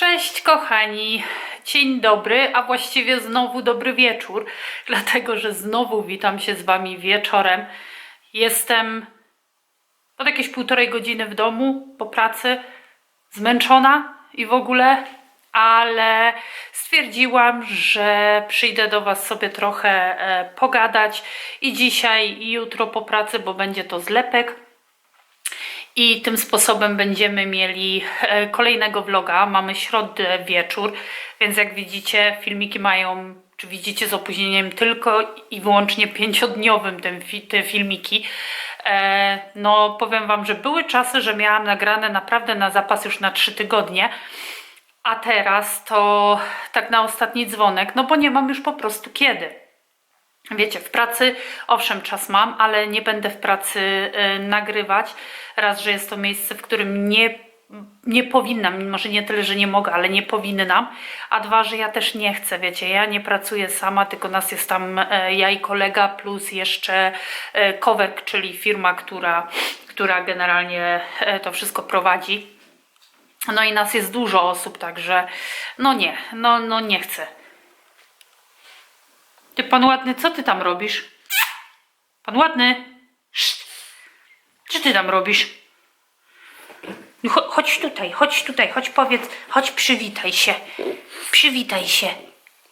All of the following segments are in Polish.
Cześć kochani, dzień dobry, a właściwie znowu dobry wieczór, dlatego że znowu witam się z Wami wieczorem. Jestem od jakieś półtorej godziny w domu po pracy, zmęczona i w ogóle, ale stwierdziłam, że przyjdę do Was sobie trochę e, pogadać i dzisiaj i jutro po pracy, bo będzie to zlepek. I tym sposobem będziemy mieli e, kolejnego vloga. Mamy środę wieczór, więc jak widzicie, filmiki mają, czy widzicie z opóźnieniem tylko i wyłącznie pięciodniowym te, fi- te filmiki. E, no, powiem Wam, że były czasy, że miałam nagrane naprawdę na zapas już na trzy tygodnie. A teraz to tak na ostatni dzwonek, no bo nie mam już po prostu kiedy. Wiecie, w pracy owszem czas mam, ale nie będę w pracy y, nagrywać. Raz, że jest to miejsce, w którym nie, nie powinnam, może nie tyle, że nie mogę, ale nie powinnam. A dwa, że ja też nie chcę, wiecie, ja nie pracuję sama, tylko nas jest tam e, ja i kolega, plus jeszcze e, Cowerk, czyli firma, która, która generalnie e, to wszystko prowadzi. No i nas jest dużo osób, także no nie, no, no nie chcę. Ty, pan ładny, co ty tam robisz? Pan ładny? Co ty tam robisz? No, cho- chodź tutaj, chodź tutaj, chodź powiedz, chodź przywitaj się. Przywitaj się.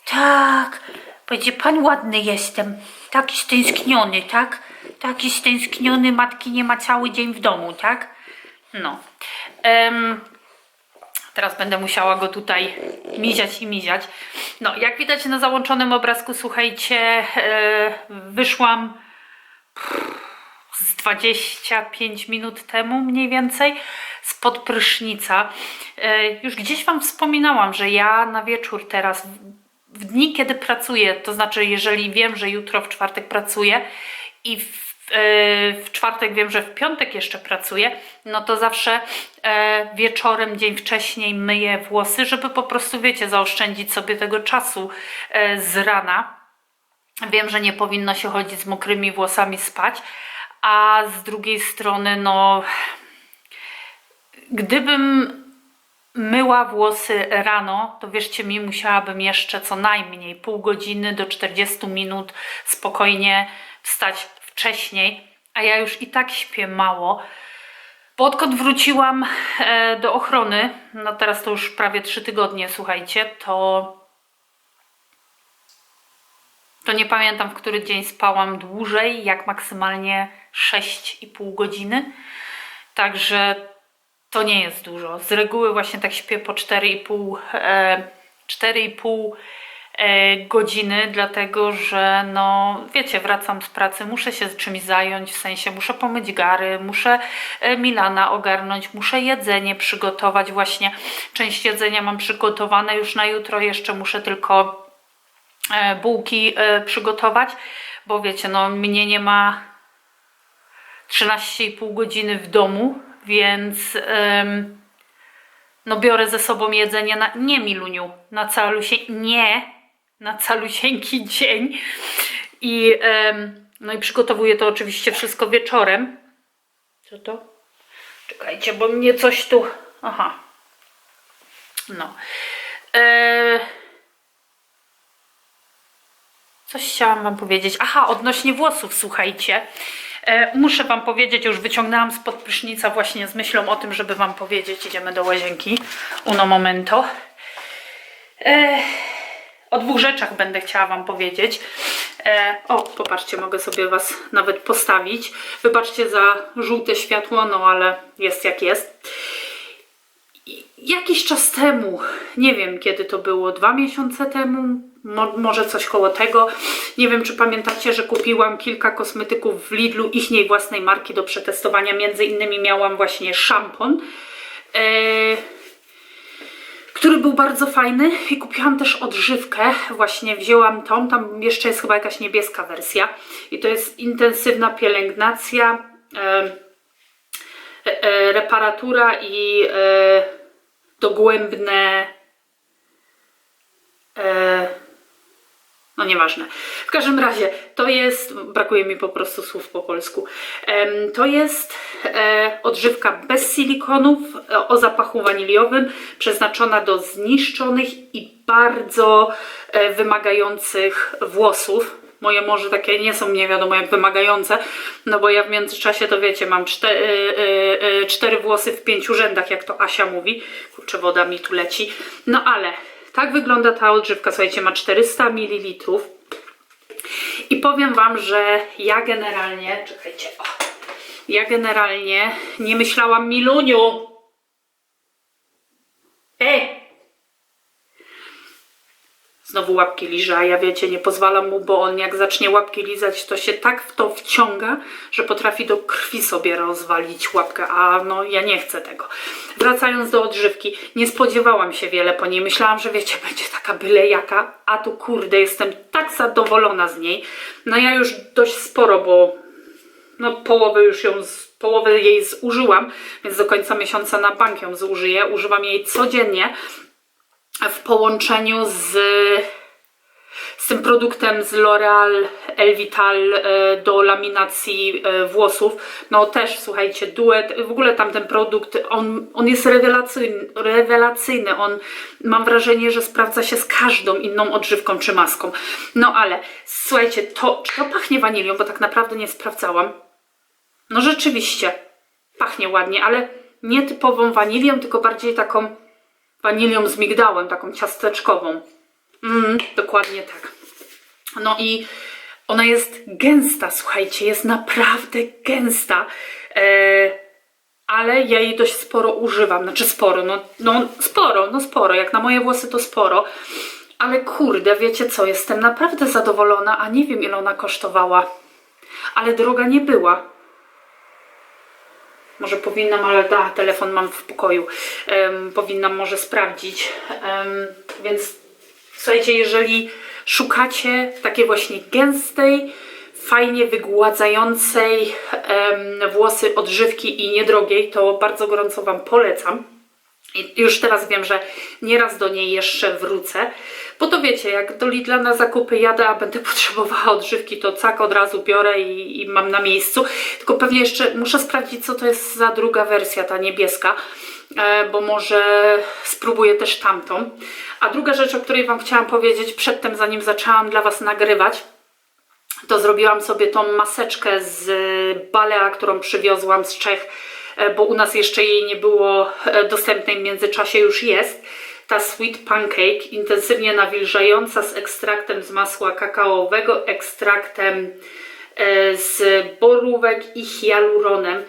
Tak, będzie pan ładny jestem. Taki stęskniony, tak? Taki stęskniony, matki nie ma cały dzień w domu, tak? No. Em, Teraz będę musiała go tutaj miziać i miziać. No, jak widać na załączonym obrazku, słuchajcie, e, wyszłam z 25 minut temu mniej więcej spod prysznica. E, Już gdzieś Wam wspominałam, że ja na wieczór teraz, w- dni kiedy pracuję, to znaczy jeżeli wiem, że jutro w czwartek pracuję i w, w czwartek wiem, że w piątek jeszcze pracuję, no to zawsze e, wieczorem, dzień wcześniej myję włosy, żeby po prostu, wiecie, zaoszczędzić sobie tego czasu e, z rana. Wiem, że nie powinno się chodzić z mokrymi włosami spać, a z drugiej strony, no, gdybym myła włosy rano, to wierzcie mi, musiałabym jeszcze co najmniej pół godziny do 40 minut spokojnie wstać wcześniej, a ja już i tak śpię mało. Bo odkąd wróciłam e, do ochrony, no teraz to już prawie 3 tygodnie, słuchajcie, to to nie pamiętam, w który dzień spałam dłużej, jak maksymalnie 6,5 godziny. Także to nie jest dużo. Z reguły właśnie tak śpię po 4,5 e, 4,5 e, godziny, dlatego że no wiecie, wracam z pracy, muszę się czymś zająć, w sensie muszę pomyć gary, muszę e, Milana ogarnąć, muszę jedzenie przygotować właśnie. Część jedzenia mam przygotowane już na jutro, jeszcze muszę tylko e, bułki e, przygotować, bo wiecie, no mnie nie ma 13,5 godziny w domu, więc no biorę ze sobą jedzenie na, nie Miluniu, na calusień, nie, na calusieńki dzień i no i przygotowuję to oczywiście wszystko wieczorem. Co to? Czekajcie, bo mnie coś tu, aha, no. E, Coś chciałam Wam powiedzieć. Aha, odnośnie włosów, słuchajcie. E, muszę Wam powiedzieć, już wyciągnęłam spod prysznica właśnie z myślą o tym, żeby Wam powiedzieć. Idziemy do łazienki. Uno momento. E, o dwóch rzeczach będę chciała Wam powiedzieć. E, o, popatrzcie, mogę sobie Was nawet postawić. Wybaczcie za żółte światło, no ale jest jak jest. Jakiś czas temu, nie wiem kiedy to było, dwa miesiące temu, mo może coś koło tego. Nie wiem, czy pamiętacie, że kupiłam kilka kosmetyków w Lidlu, ich niej własnej marki do przetestowania. Między innymi miałam właśnie szampon, e, był bardzo fajny i kupiłam też odżywkę. Właśnie wzięłam tą, tam jeszcze jest chyba jakaś niebieska wersja i to jest intensywna pielęgnacja. E, e, e, reparatura i e, dogłębne e, No nieważne. W każdym razie to jest, brakuje mi po prostu słów po polsku. To jest e, odżywka bez silikonów e, o zapachu waniliowym, przeznaczona do zniszczonych i bardzo e, wymagających włosów. Moje może takie nie są nie wiadomo jak wymagające, no bo ja w międzyczasie to wiecie, mam cztery, cztery włosy w pięciu rzędach, jak to Asia mówi. Kurczę, woda mi tu leci. No ale tak wygląda ta odżywka. Słuchajcie, ma 400 ml. I powiem Wam, że ja generalnie, czekajcie, o, ja generalnie nie myślałam Miluniu. Ej! Znowu łapki liża, a ja wiecie, nie pozwalam mu, bo on jak zacznie łapki lizać, to się tak w to wciąga, że potrafi do krwi sobie rozwalić łapkę, a no ja nie chcę tego. Wracając do odżywki, nie spodziewałam się wiele po niej. Myślałam, że wiecie, będzie taka byle jaka, a tu kurde, jestem tak zadowolona z niej. No ja już dość sporo, bo no połowę już ją, z, połowę jej zużyłam, więc do końca miesiąca na bank ją zużyję. Używam jej codziennie w połączeniu z, z tym produktem z L'Oreal Elvital e, do laminacji e, włosów. No też, słuchajcie, duet, w ogóle tamten produkt, on, on jest rewelacyjny, rewelacyjny. On, mam wrażenie, że sprawdza się z każdą inną odżywką czy maską. No ale, słuchajcie, to, czy to pachnie wanilią, bo tak naprawdę nie sprawdzałam. No rzeczywiście, pachnie ładnie, ale nie typową wanilią, tylko bardziej taką wanilią z migdałem, taką ciasteczkową. Mm, dokładnie tak. No i ona jest gęsta, słuchajcie, jest naprawdę gęsta. E, ale ja jej dość sporo używam, znaczy sporo, no, no sporo, no sporo, jak na moje włosy to sporo. Ale kurde, wiecie co, jestem naprawdę zadowolona, a nie wiem ile ona kosztowała. Ale droga nie była. Może powinnam, ale da, telefon mam w pokoju. Em, powinnam może sprawdzić. Em, więc słuchajcie, jeżeli szukacie takiej właśnie gęstej, fajnie wygładzającej em, włosy odżywki i niedrogiej, to bardzo gorąco Wam polecam. I już teraz wiem, że nieraz do niej jeszcze wrócę, bo to wiecie, jak do Lidla na zakupy jadę, a będę potrzebowała odżywki, to cak od razu biorę i, i mam na miejscu. Tylko pewnie jeszcze muszę sprawdzić, co to jest za druga wersja, ta niebieska, e, bo może spróbuję też tamtą. A druga rzecz, o której Wam chciałam powiedzieć przedtem, zanim zaczęłam dla Was nagrywać, to zrobiłam sobie tą maseczkę z Balea, którą przywiozłam z Czech, e, bo u nas jeszcze jej nie było e, dostępnej, w międzyczasie już jest. Ta Sweet Pancake, intensywnie nawilżająca z ekstraktem z masła kakaowego, ekstraktem e, z borówek i hialuronem.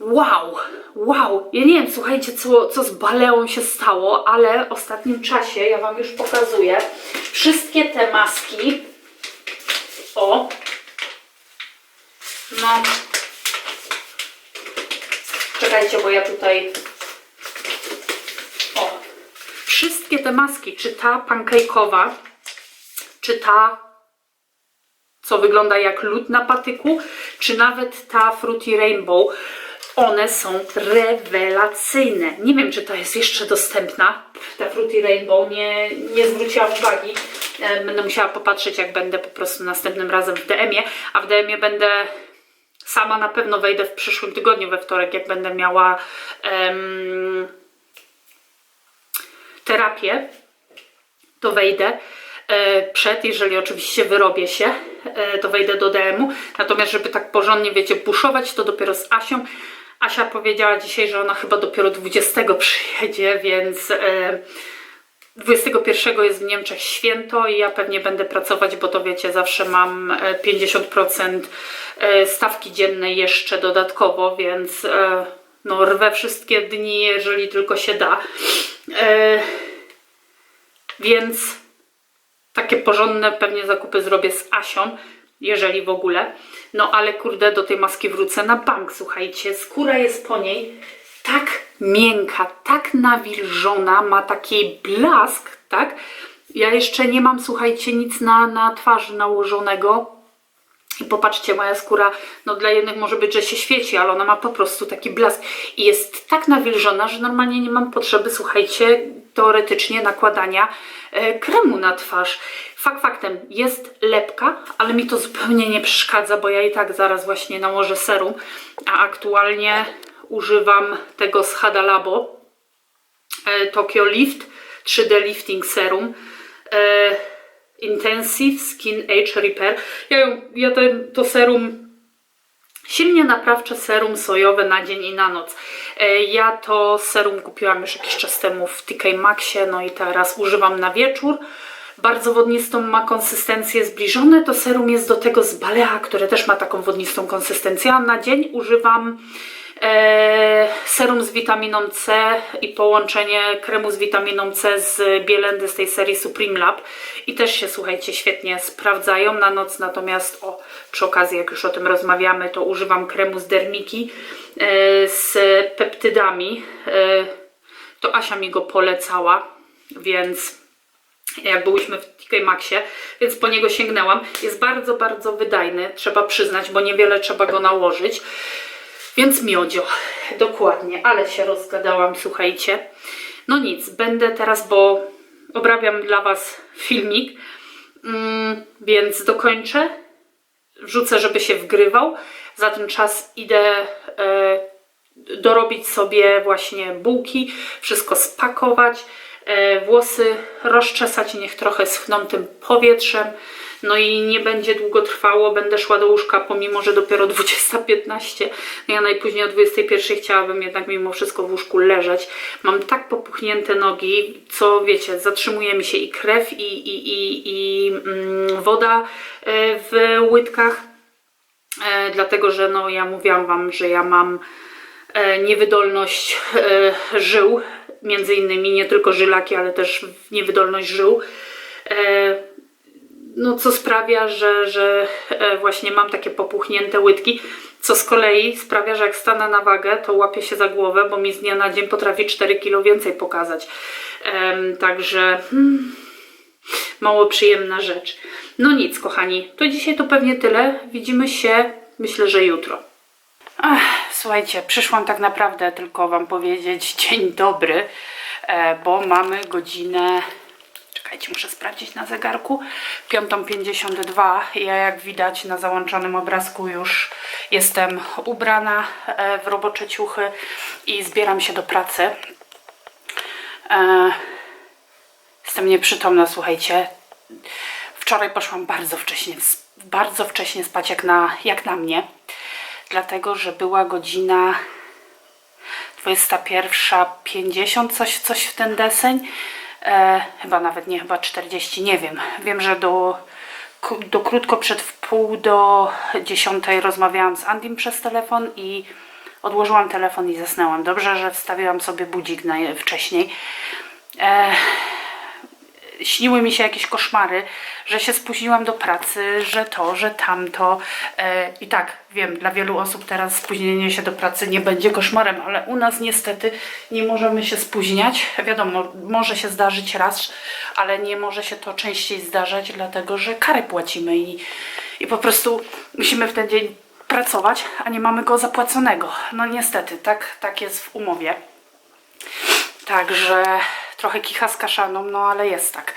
Wow, wow, ja nie wiem, słuchajcie, co, co z Baleą się stało, ale w ostatnim czasie, ja Wam już pokazuję, wszystkie te maski, o, no, czekajcie, bo ja tutaj, wszystkie te maski, czy ta pancake'owa, czy ta, co wygląda jak lód na patyku, czy nawet ta Fruity Rainbow, one są rewelacyjne. Nie wiem, czy ta jest jeszcze dostępna, ta Fruity Rainbow, nie, nie zwróciłam uwagi. Będę musiała popatrzeć, jak będę po prostu następnym razem w DM-ie, a w DM-ie będę sama na pewno wejdę w przyszłym tygodniu, we wtorek, jak będę miała em, terapię, to wejdę e, przed, jeżeli oczywiście wyrobię się, e, to wejdę do DM-u. Natomiast, żeby tak porządnie, wiecie, puszować, to dopiero z Asią. Asia powiedziała dzisiaj, że ona chyba dopiero 20 przyjedzie, więc e, 21 jest w Niemczech święto i ja pewnie będę pracować, bo to wiecie, zawsze mam e, 50% e, stawki dziennej jeszcze dodatkowo, więc e, no, rwę wszystkie dni, jeżeli tylko się da. E, więc takie porządne pewnie zakupy zrobię z Asią, jeżeli w ogóle. No ale kurde, do tej maski wrócę na bank, słuchajcie. Skóra jest po niej tak miękka, tak nawilżona, ma taki blask, tak? Ja jeszcze nie mam, słuchajcie, nic na, na twarzy nałożonego, I popatrzcie, moja skóra, no dla jednych może być, że się świeci, ale ona ma po prostu taki blask i jest tak nawilżona, że normalnie nie mam potrzeby, słuchajcie, teoretycznie nakładania e, kremu na twarz. Fakt faktem, jest lepka, ale mi to zupełnie nie przeszkadza, bo ja i tak zaraz właśnie nałożę serum, a aktualnie używam tego z Hada Labo, e, Tokyo Lift 3D Lifting Serum. Intensive Skin Age Repair. Ja, ja ten, to serum silnie naprawcze serum sojowe na dzień i na noc. E, Ja to serum kupiłam już jakiś czas temu w TK Maxie, no i teraz używam na wieczór. Bardzo wodnistą ma konsystencję zbliżone. To serum jest do tego z Balea, które też ma taką wodnistą konsystencję. A na dzień używam serum z witaminą C i połączenie kremu z witaminą C z Bielendy z tej serii Supreme Lab. I też się, słuchajcie, świetnie sprawdzają na noc. Natomiast o, przy okazji, jak już o tym rozmawiamy, to używam kremu z Dermiki e, z peptydami. E, to Asia mi go polecała, więc jak byłyśmy w TK Maxie, więc po niego sięgnęłam. Jest bardzo, bardzo wydajny, trzeba przyznać, bo niewiele trzeba go nałożyć. Więc miodzio, dokładnie, ale się rozgadałam, słuchajcie. No nic, będę teraz, bo obrabiam dla Was filmik, mm, więc dokończę, wrzucę, żeby się wgrywał. Za ten czas idę e, dorobić sobie właśnie bułki, wszystko spakować, e, włosy rozczesać, niech trochę schną tym powietrzem. No i nie będzie długo trwało, będę szła do łóżka, pomimo że dopiero 20.15. No ja najpóźniej o 21.00 chciałabym jednak mimo wszystko w łóżku leżeć. Mam tak popuchnięte nogi, co wiecie, zatrzymuje mi się i krew, i, i, i, i mm, woda e, w łydkach. E, dlatego, że no ja mówiłam Wam, że ja mam e, niewydolność e, żył, między innymi nie tylko żylaki, ale też niewydolność żył. E, no, co sprawia, że, że e, właśnie mam takie popuchnięte łydki, co z kolei sprawia, że jak stanę na wagę, to łapię się za głowę, bo mi z dnia na dzień potrafi 4 kilo więcej pokazać. Em, także hmm, mało przyjemna rzecz. No nic, kochani, to dzisiaj to pewnie tyle. Widzimy się, myślę, że jutro. Ach, słuchajcie, przyszłam tak naprawdę tylko Wam powiedzieć dzień dobry, e, bo mamy godzinę. Czekajcie, muszę sprawdzić na zegarku. 5.52. Ja, jak widać na załączonym obrazku, już jestem ubrana e, w robocze ciuchy i zbieram się do pracy. E, Jestem nieprzytomna, słuchajcie. Wczoraj poszłam bardzo wcześnie, bardzo wcześnie spać, jak na, jak na mnie. Dlatego, że była godzina 21.50, coś, coś w ten deseń. E, chyba nawet nie, chyba 40, nie wiem. Wiem, że do, do krótko przed wpół do 10 rozmawiałam z Andym przez telefon i odłożyłam telefon i zasnęłam. Dobrze, że wstawiłam sobie budzik na, wcześniej. E, śniły mi się jakieś koszmary, że się spóźniłam do pracy, że to, że tamto. E, I tak, wiem, dla wielu osób teraz spóźnienie się do pracy nie będzie koszmarem, ale u nas niestety nie możemy się spóźniać. Wiadomo, może się zdarzyć raz, ale nie może się to częściej zdarzać, dlatego że karę płacimy i, i po prostu musimy w ten dzień pracować, a nie mamy go zapłaconego. No niestety, tak, tak jest w umowie. Także trochę kicha z kaszaną, no ale jest tak.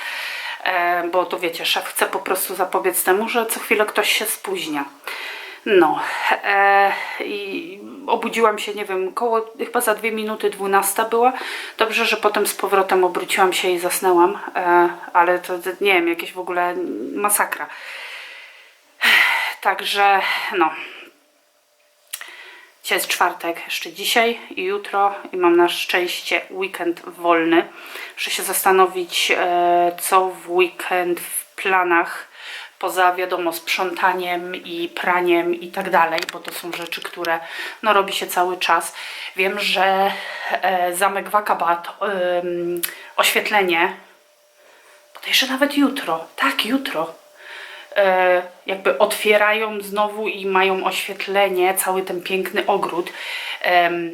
E, bo to wiecie, szef chce po prostu zapobiec temu, że co chwilę ktoś się spóźnia. No e, i obudziłam się, nie wiem, koło chyba za dwie minuty 12 była. Dobrze, że potem z powrotem obróciłam się i zasnęłam, e, ale to nie wiem, jakieś w ogóle masakra. Także no, Dzisiaj jest czwartek, jeszcze dzisiaj i jutro i mam na szczęście weekend wolny. Muszę się zastanowić, e, co w weekend w planach, poza wiadomo sprzątaniem i praniem i tak dalej, bo to są rzeczy, które no, robi się cały czas. Wiem, że e, zamek Wakabat, oświetlenie, bodajże nawet jutro, tak jutro, jakby otwierają znowu i mają oświetlenie, cały ten piękny ogród.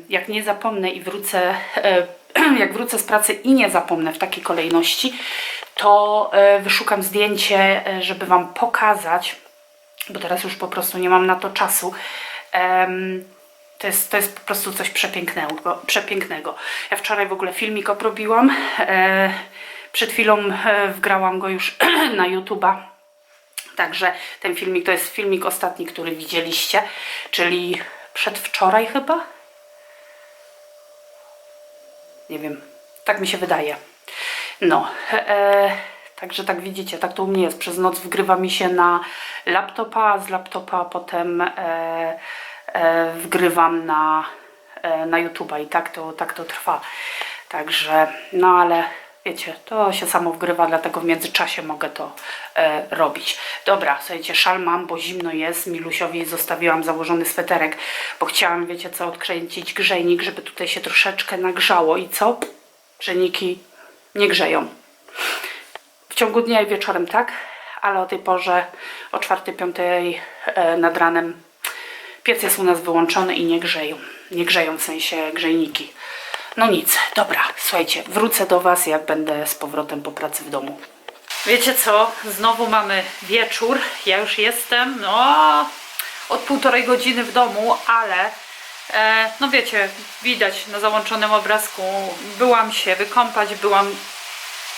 Jak nie zapomnę i wrócę, e, jak wrócę z pracy i nie zapomnę w takiej kolejności, to e, wyszukam zdjęcie, e, żeby Wam pokazać, bo teraz już po prostu nie mam na to czasu. To jest, to jest po prostu coś przepięknego, przepięknego. Ja wczoraj w ogóle filmik obrobiłam. E, przed chwilą e, wgrałam go już na YouTube'a. Także ten filmik to jest filmik ostatni, który widzieliście, czyli przedwczoraj chyba. Nie wiem, tak mi się wydaje. No, e, także tak widzicie, tak to u mnie jest. Przez noc wgrywa mi się na laptopa, z laptopa potem e, e, wgrywam na, e, na YouTube'a i tak to, tak to trwa. Także, no ale wiecie, to się samo wgrywa, dlatego w międzyczasie mogę to e, robić. Dobra, słuchajcie, szal mam, bo zimno jest. Milusiowi zostawiłam założony sweterek, bo chciałam, wiecie co, odkręcić grzejnik, żeby tutaj się troszeczkę nagrzało. I co? Grzejniki nie grzeją. W ciągu dnia i wieczorem tak, ale o tej porze o 4-5 e, nad ranem piec jest u nas wyłączony i nie grzeją. Nie grzeją w sensie grzejniki. No nic, dobra, słuchajcie, wrócę do Was, jak będę z powrotem po pracy w domu. Wiecie co, znowu mamy wieczór, ja już jestem, no, od półtorej godziny w domu, ale e, no wiecie, widać na załączonym obrazku, byłam się wykąpać, byłam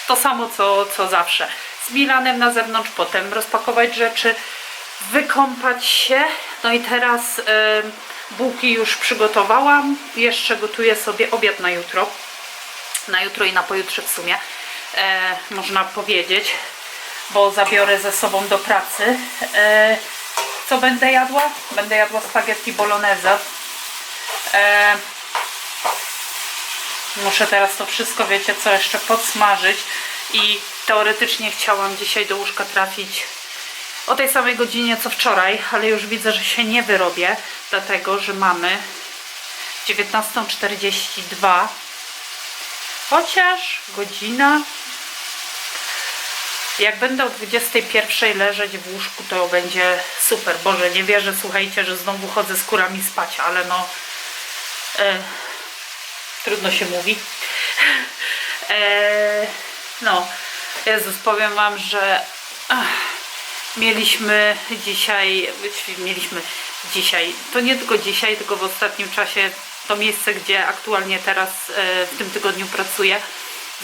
to samo co, co zawsze. Z Milanem na zewnątrz, potem rozpakować rzeczy, wykąpać się. No i teraz y, bułki już przygotowałam. Jeszcze gotuję sobie obiad na jutro. Na jutro i na pojutrze w sumie. E, można powiedzieć, bo zabiorę ze sobą do pracy. E, co będę jadła? Będę jadła spaghetti bolognese. E, Muszę teraz to wszystko, wiecie co, jeszcze podsmażyć i teoretycznie chciałam dzisiaj do łóżka trafić o tej samej godzinie co wczoraj, ale już widzę, że się nie wyrobię, dlatego, że mamy 19.42 chociaż godzina jak będę o 21 leżeć w łóżku, to będzie super. Boże, nie wierzę, słuchajcie, że znowu chodzę z kurami spać, ale no... E, trudno się mówi. Eee, no, Jezus, powiem Wam, że ach, mieliśmy dzisiaj, mieliśmy dzisiaj, to nie tylko dzisiaj, tylko w ostatnim czasie to miejsce, gdzie aktualnie teraz e, w tym tygodniu pracuję.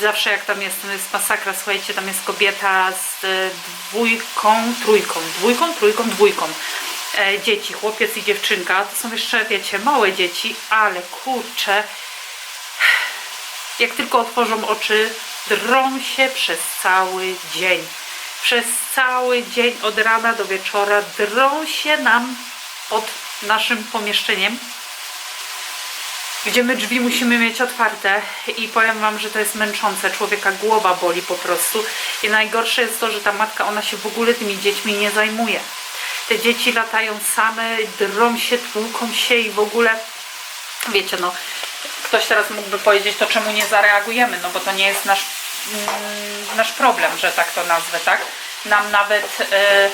Zawsze jak tam jest, jest masakra, słuchajcie, tam jest kobieta z e, dwójką, trójką, dwójką, trójką, dwójką e, dzieci, chłopiec i dziewczynka. To są jeszcze, wiecie, małe dzieci, ale kurczę, jak tylko otworzą oczy, drą się przez cały dzień. Przez cały dzień, od rana do wieczora, drą się nam pod naszym pomieszczeniem, gdzie my drzwi musimy mieć otwarte i powiem Wam, że to jest męczące, człowieka głowa boli po prostu. I najgorsze jest to, że ta matka, ona się w ogóle tymi dziećmi nie zajmuje. Te dzieci latają same, drą się, tłuką się i w ogóle, wiecie no, ktoś teraz mógłby powiedzieć, to czemu nie zareagujemy, no bo to nie jest nasz, nasz problem, że tak to nazwę, tak? Nam nawet e,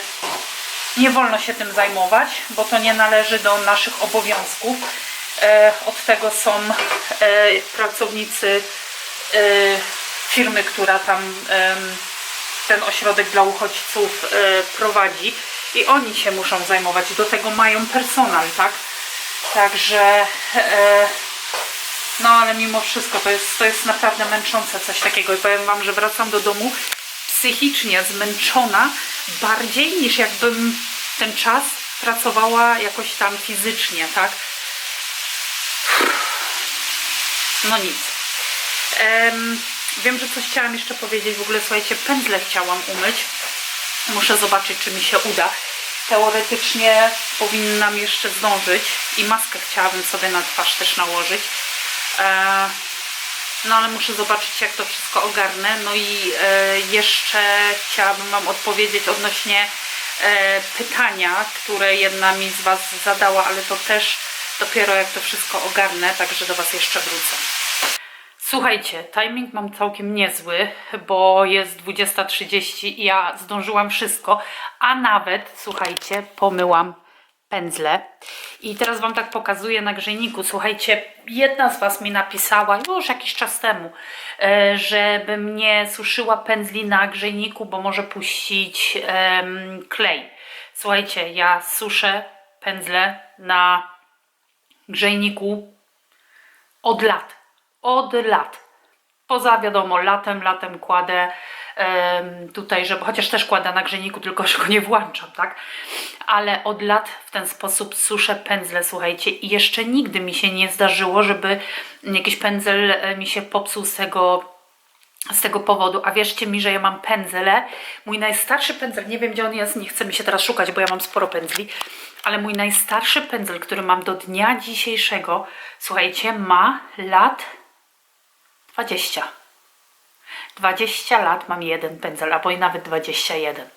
nie wolno się tym zajmować, bo to nie należy do naszych obowiązków. E, od tego są pracownicy firmy, która tam ten ośrodek dla uchodźców prowadzi i oni się muszą zajmować. Do tego mają personal, tak? Także no ale mimo wszystko to jest, to jest naprawdę męczące coś takiego i powiem Wam, że wracam do domu psychicznie zmęczona bardziej niż jakbym ten czas pracowała jakoś tam fizycznie, tak? No nic. Em, wiem, że coś chciałam jeszcze powiedzieć. W ogóle słuchajcie, pędzle chciałam umyć. Muszę zobaczyć, czy mi się uda. Teoretycznie powinnam jeszcze zdążyć i maskę chciałabym sobie na twarz też nałożyć. E, no ale muszę zobaczyć, jak to wszystko ogarnę. No i e, jeszcze chciałabym Wam odpowiedzieć odnośnie e, pytania, które jedna mi z Was zadała, ale to też dopiero jak to wszystko ogarnę, także do Was jeszcze wrócę. Słuchajcie, timing mam całkiem niezły, bo jest 20.30 i ja zdążyłam wszystko, a nawet, słuchajcie, pomyłam pędzle. I teraz Wam tak pokazuję na grzejniku. Słuchajcie, jedna z Was mi napisała już jakiś czas temu, e, żebym nie suszyła pędzli na grzejniku, bo może puścić em, klej. Słuchajcie, ja suszę pędzle na grzejniku od lat. Od lat. Poza wiadomo, latem, latem kładę tutaj, żeby chociaż też kładę na grzejniku, tylko że go nie włączam, tak? Ale od lat w ten sposób suszę pędzle, słuchajcie, i jeszcze nigdy mi się nie zdarzyło, żeby jakiś pędzel e, mi się popsuł z tego z tego powodu, a wierzcie mi, że ja mam pędzle. Mój najstarszy pędzel, nie wiem gdzie on jest, nie chcę mi się teraz szukać, bo ja mam sporo pędzli, ale mój najstarszy pędzel, który mam do dnia dzisiejszego, słuchajcie, ma lat 20. 20 lat mam jeden pędzel, albo i nawet 21.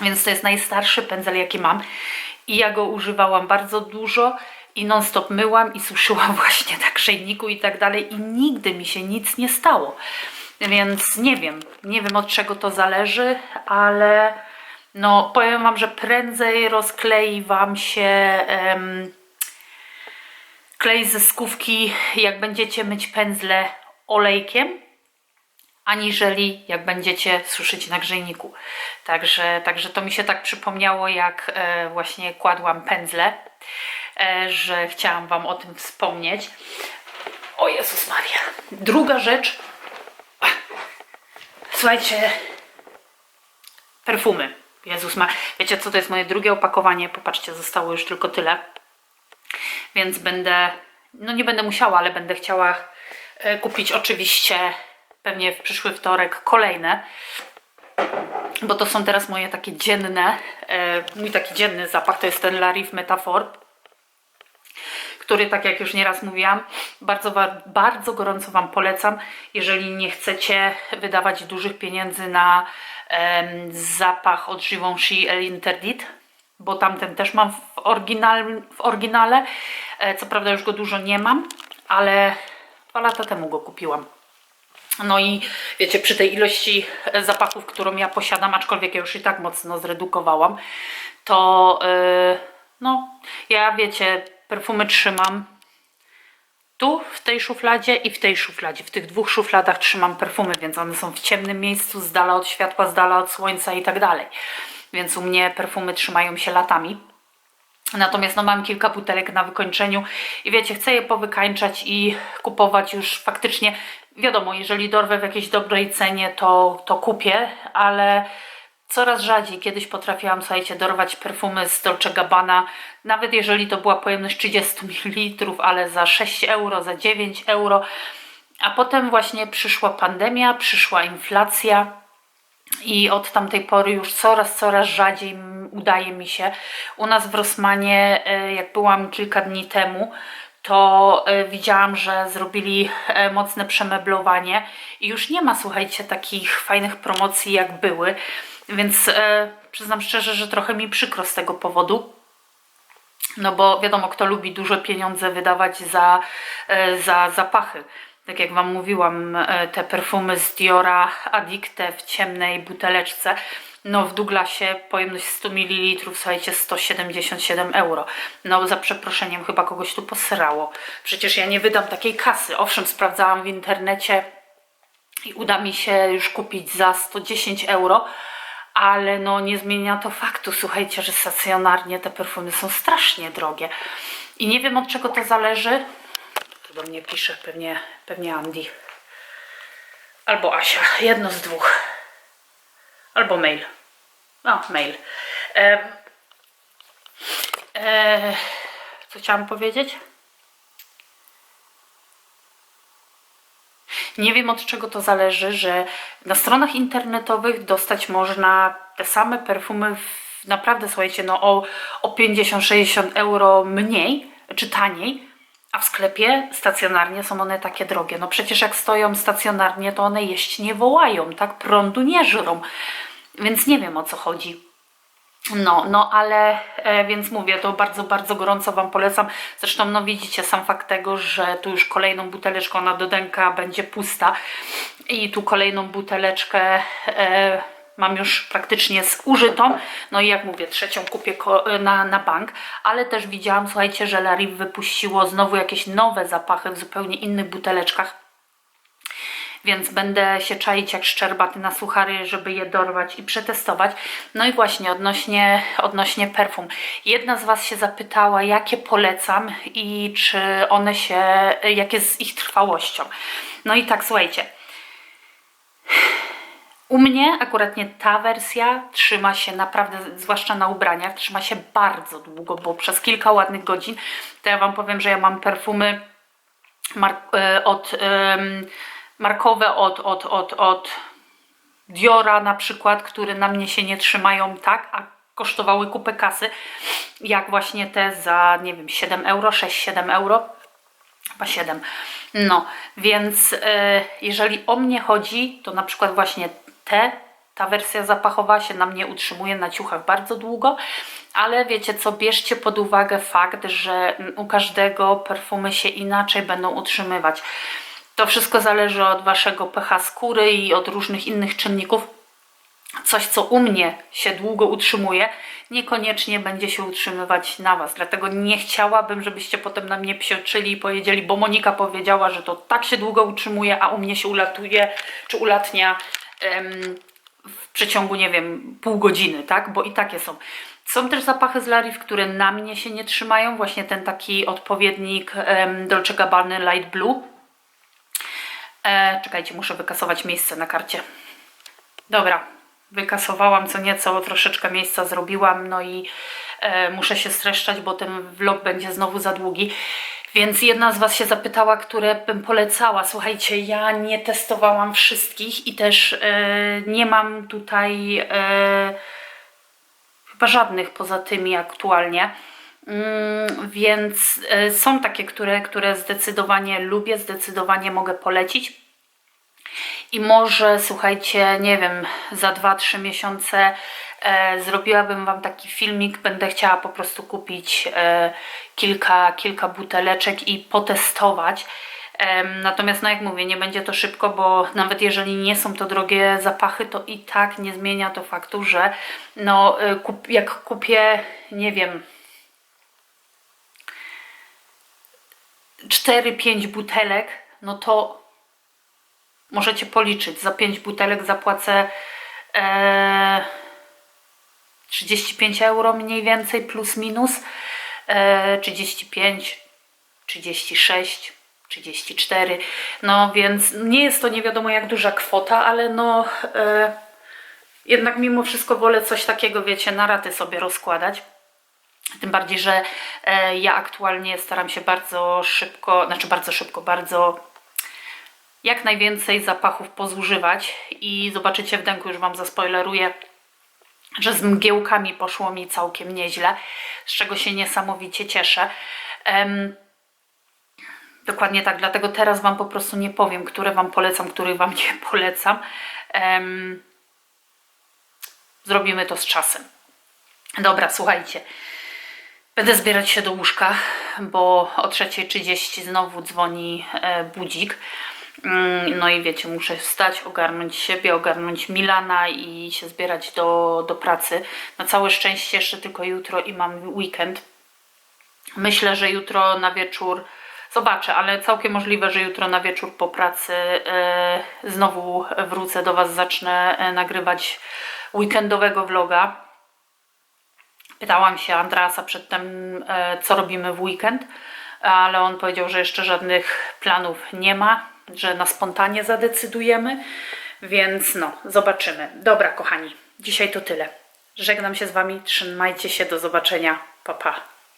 Więc to jest najstarszy pędzel, jaki mam. I ja go używałam bardzo dużo i non-stop myłam i suszyłam właśnie na grzejniku i tak dalej. I nigdy mi się nic nie stało. Więc nie wiem, nie wiem od czego to zależy, ale no powiem Wam, że prędzej rozklei Wam się em, klej ze skówki, jak będziecie myć pędzle olejkiem, aniżeli jak będziecie suszyć na grzejniku. Także, także to mi się tak przypomniało, jak e, właśnie kładłam pędzle, e, że chciałam Wam o tym wspomnieć. O Jezus Maria. Druga rzecz. Słuchajcie, perfumy. Jezus ma. Wiecie co, to jest moje drugie opakowanie. Popatrzcie, zostało już tylko tyle. Więc będę, no nie będę musiała, ale będę chciała e, kupić oczywiście pewnie w przyszły wtorek kolejne. Bo to są teraz moje takie dzienne, e, mój taki dzienny zapach to jest ten Larif Metafor który, tak jak już nieraz mówiłam, bardzo, bardzo gorąco Wam polecam, jeżeli nie chcecie wydawać dużych pieniędzy na zapach od Givenchy El Interdit, bo tamten też mam w, oryginal, w oryginale. E, co prawda już go dużo nie mam, ale dwa lata temu go kupiłam. No i wiecie, przy tej ilości e, zapachów, którą ja posiadam, aczkolwiek ja już i tak mocno zredukowałam, to yy, no, ja wiecie, perfumy trzymam tu, w tej szufladzie i w tej szufladzie. W tych dwóch szufladach trzymam perfumy, więc one są w ciemnym miejscu, z dala od światła, z dala od słońca i tak dalej. Więc u mnie perfumy trzymają się latami. Natomiast no, mam kilka butelek na wykończeniu i wiecie, chcę je powykańczać i kupować już faktycznie, wiadomo, jeżeli dorwę w jakiejś dobrej cenie, to, to kupię, ale coraz rzadziej. Kiedyś potrafiłam, słuchajcie, dorwać perfumy z Dolce Gabbana, nawet jeżeli to była pojemność 30 ml, ale za 6 euro, za 9 euro. A potem właśnie przyszła pandemia, przyszła inflacja. I od tamtej pory już coraz, coraz rzadziej udaje mi się. U nas w Rossmanie, e, jak byłam kilka dni temu, to e, widziałam, że zrobili e, mocne przemeblowanie i już nie ma, słuchajcie, takich fajnych promocji jak były. Więc e, przyznam szczerze, że trochę mi przykro z tego powodu. No bo wiadomo, kto lubi duże pieniądze wydawać za, za zapachy. Tak jak Wam mówiłam, e, te perfumy z Diora Addicte w ciemnej buteleczce, no w Douglasie pojemność 100 ml, słuchajcie, 177 euro. No za przeproszeniem chyba kogoś tu posrało. Przecież ja nie wydam takiej kasy. Owszem, sprawdzałam w internecie i uda mi się już kupić za 110 euro, ale no nie zmienia to faktu, słuchajcie, że stacjonarnie te perfumy są strasznie drogie. I nie wiem od czego to zależy. Do mnie pisze pewnie, pewnie Andy. Albo Asia, jedno z dwóch. Albo mail. No, mail. Em, e, co chciałam powiedzieć? Nie wiem od czego to zależy, że na stronach internetowych dostać można te same perfumy w, naprawdę, słuchajcie, no o, o 50-60 euro mniej czy taniej, a w sklepie stacjonarnie są one takie drogie. No przecież jak stoją stacjonarnie, to one jeść nie wołają, tak? Prądu nie żrą. Więc nie wiem o co chodzi. No, no, ale e, więc mówię, to bardzo, bardzo gorąco Wam polecam. Zresztą, no widzicie, sam fakt tego, że tu już kolejną buteleczką na dodenka będzie pusta i tu kolejną buteleczkę e, mam już praktycznie zużytą. No i jak mówię, trzecią kupię na, na bank, ale też widziałam, słuchajcie, że Larif wypuściło znowu jakieś nowe zapachy w zupełnie innych buteleczkach. więc będę się czaić jak szczerbaty na suchary, żeby je dorwać i przetestować. No i właśnie odnośnie, odnośnie perfum. Jedna z Was się zapytała, jakie polecam i czy one się, jak jest z ich trwałością. No i tak, słuchajcie. U mnie akurat nie ta wersja trzyma się naprawdę, zwłaszcza na ubraniach, trzyma się bardzo długo, bo przez kilka ładnych godzin, to ja Wam powiem, że ja mam perfumy e, od, markowe od, od, od, od Diora na przykład, które na mnie się nie trzymają tak, a kosztowały kupę kasy, jak właśnie te za, nie wiem, 7 euro, 6-7 euro, chyba 7. No, więc e, jeżeli o mnie chodzi, to na przykład właśnie te, ta wersja zapachowa się na mnie utrzymuje na ciuchach bardzo długo, ale wiecie co, bierzcie pod uwagę fakt, że u każdego perfumy się inaczej będą utrzymywać. To wszystko zależy od waszego pH skóry i od różnych innych czynników. Coś, co u mnie się długo utrzymuje, niekoniecznie będzie się utrzymywać na was. Dlatego nie chciałabym, żebyście potem na mnie psioczyli i powiedzieli, bo Monika powiedziała, że to tak się długo utrzymuje, a u mnie się ulatuje czy ulatnia w przeciągu, nie wiem, pół godziny, tak? Bo i takie są. Są też zapachy z Larif, które na mnie się nie trzymają. Właśnie ten taki odpowiednik Dolce Gabbana Light Blue. E, czekajcie, muszę wykasować miejsce na karcie. Dobra, wykasowałam co nieco, troszeczkę miejsca zrobiłam, no i e, muszę się streszczać, bo ten vlog będzie znowu za długi. Więc jedna z Was się zapytała, które bym polecała. Słuchajcie, ja nie testowałam wszystkich i też e, nie mam tutaj e, chyba żadnych poza tymi aktualnie. Mm, więc e, są takie, które, które zdecydowanie lubię, zdecydowanie mogę polecić. I może, słuchajcie, nie wiem, za 2-3 miesiące e, zrobiłabym Wam taki filmik. Będę chciała po prostu kupić e, kilka, kilka buteleczek i potestować. Natomiast, no jak mówię, nie będzie to szybko, bo nawet jeżeli nie są to drogie zapachy, to i tak nie zmienia to faktu, że no, e, jak kupię, nie wiem, 4-5 butelek, no to możecie policzyć. Za 5 butelek zapłacę e, 35 euro mniej więcej, plus minus. E, 35, 36, 34. No więc nie jest to nie wiadomo jak duża kwota, ale no e, jednak mimo wszystko wolę coś takiego, wiecie, na raty sobie rozkładać. Tym bardziej, że e, ja aktualnie staram się bardzo szybko, znaczy bardzo szybko, bardzo jak najwięcej zapachów pozużywać i zobaczycie w denku, już Wam zaspoileruję, że z mgiełkami poszło mi całkiem nieźle, z czego się niesamowicie cieszę. Em, dokładnie tak, dlatego teraz Wam po prostu nie powiem, które Wam polecam, których Wam nie polecam. Em, zrobimy to z czasem. Dobra, słuchajcie. Będę zbierać się do łóżka, bo o 3.30 znowu dzwoni e, budzik. Mm, No i wiecie, muszę wstać, ogarnąć siebie, ogarnąć Milana i się zbierać do, do pracy. Na całe szczęście jeszcze tylko jutro i mam weekend. Myślę, że jutro na wieczór, zobaczę, ale całkiem możliwe, że jutro na wieczór po pracy e, znowu wrócę do Was, zacznę e, nagrywać weekendowego vloga. Pytałam się Andrasa przedtem, e, co robimy w weekend, ale on powiedział, że jeszcze żadnych planów nie ma, że na spontanie zadecydujemy, więc no, zobaczymy. Dobra, kochani, dzisiaj to tyle. Żegnam się z Wami, trzymajcie się, do zobaczenia, pa pa.